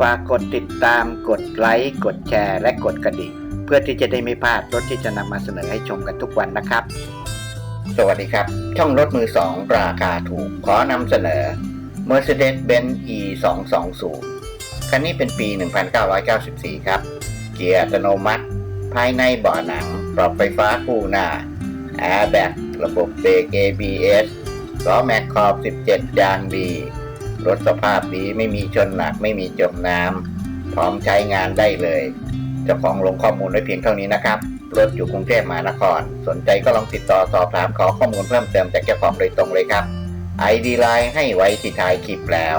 ฝากกดติดตามกดไลค์กดแชร์ และกดกระดิ่ง เพื่อที่จะได้ไม่พลาดรถที่จะนำมาเสนอให้ชมกันทุกวันนะครับ สวัสดีครับ ช่องรถมือสองราคาถูก ขอนำเสนอ Mercedes-Benz E 2 2 0 คันนี้เป็นปี 1994 ครับ เกียร์อัตโนมัติ ภายในเบาะหนังปรับไฟฟ้าคู่หน้าแอร์แบ็กระบบเบรก ABS ล้อแม็กขอบ 17 ยางดี รถสภาพดีไม่มีชนหนัก ไม่มีจมน้ำพร้อมใช้งานได้เลยเจ้าของลงข้อมูลไว้เพียงเท่านี้นะครับ รถอยู่กรุงเทพมหานคร สนใจก็ลองติดต่อสอบถามขอข้อมูลเพิ่มเติมจากเจ้าของโดยตรงเลยครับ ID Line ให้ไว้ที่ท้ายคลิปแล้ว